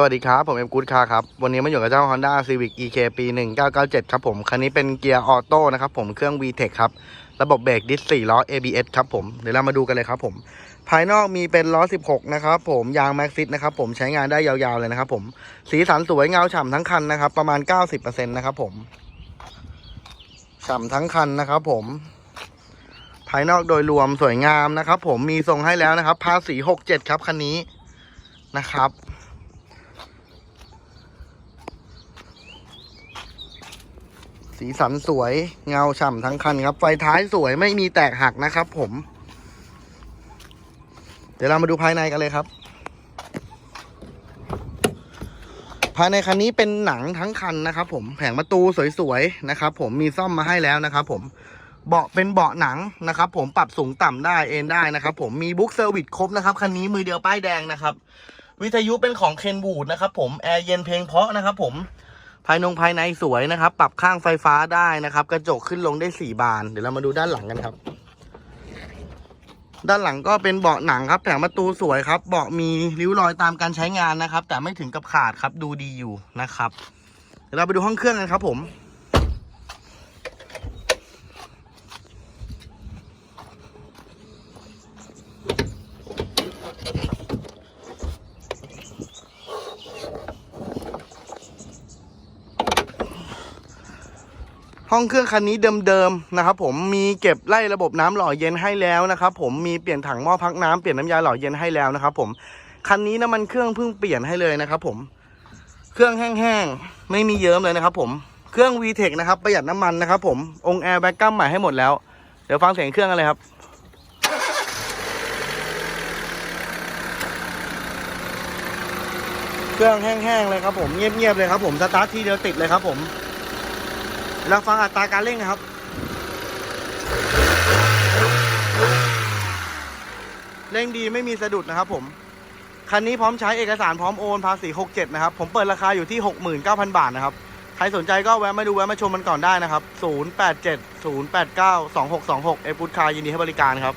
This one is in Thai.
สวัสดีครับ ผมเอ็มกูดคาร์ครับ วันนี้มาอยู่กับเจ้า Honda Civic EK ปี 1997 ครับผม คันนี้เป็นเกียร์ออโต้นะครับผมเครื่อง VTEC ครับ ระบบเบรกดิส4ล้อ ABS ครับผม เดี๋ยวเรามาดูกันเลยครับผม ภายนอกมีเป็นล้อ 16 นะครับผม ยางแม็กซิสนะครับผมใช้งานได้ยาวๆเลยนะครับผม สีสันสวยเงาฉ่ำทั้งคันนะครับ ประมาณ 90%นะครับผมฉ่ำทั้งคันนะครับผมภายนอกโดยรวมสวยงามนะครับผมมีทรงให้แล้วนะครับภาษี67ครับคันนี้นะครับ สีสันสวยเงาฉ่ำทั้งคันครับ ไฟท้ายสวยไม่มีแตกหักนะครับผม เดี๋ยวเรามาดูภายในกันเลยครับ ภายในคันนี้เป็นหนังทั้งคันนะครับ ผมแผงประตูสวยๆนะครับ ผมมีซ่อมมาให้แล้วนะครับ ผมเบาะเป็นเบาะหนังนะครับ ผมปรับสูงต่ำได้เอนได้นะครับ ผมมีบุ๊กเซอร์วิสครบนะครับคันนี้มือเดียวป้ายแดงนะครับ วิทยุเป็นของเคนบูดนะครับ ผมแอร์เย็นเพลงเพาะนะครับ ผม ภายนงภายในสวยนะครับ ปรับข้างไฟฟ้าได้นะครับ กระจกขึ้นลงได้สี่บาน เดี๋ยวเรามาดูด้านหลังกันครับ ด้านหลังก็เป็นเบาะหนังครับแผงประตูสวยครับ เบาะมีริ้วรอยตามการใช้งานนะครับ แต่ไม่ถึงกับขาดครับ ดูดีอยู่นะครับ เดี๋ยวเราไปดูห้องเครื่องกันครับผม ห้องเครื่องคันนี้เดิมๆนะครับผมมีเก็บไล่ระบบน้ำหล่อเย็นให้แล้วนะครับผมมีเปลี่ยนถังหม้อพักน้ำเปลี่ยนน้ำยาหล่อเย็นให้แล้วนะครับผมคันนี้น้ำมันเครื่องเพิ่งเปลี่ยนให้เลยนะครับผมเครื่องแห้งๆไม่มีเยิ้มเลยนะครับผมเครื่อง VTEC นะครับประหยัดน้ำมันนะครับผมองแอร์แบ็กกัมใหม่ให้หมดแล้ว เดี๋ยวฟังเสียงเครื่องกันเลยครับเครื่องแห้งๆเลยครับผมเงียบๆเลยครับผมสตาร์ททีเดียวติดเลยครับผม เราฟังอัตราการเร่งนะครับ เร่งดีไม่มีสะดุดนะครับผม คันนี้พร้อมใช้เอกสารพร้อมโอนภาษี 67 นะครับ ผมเปิดราคาอยู่ที่ 69,000 บาทนะครับ ใครสนใจก็แวะมาดูแวะมาชมมันก่อนได้นะครับ 087 089 2626 เอฟุตคาร์ยินดีให้บริการครับ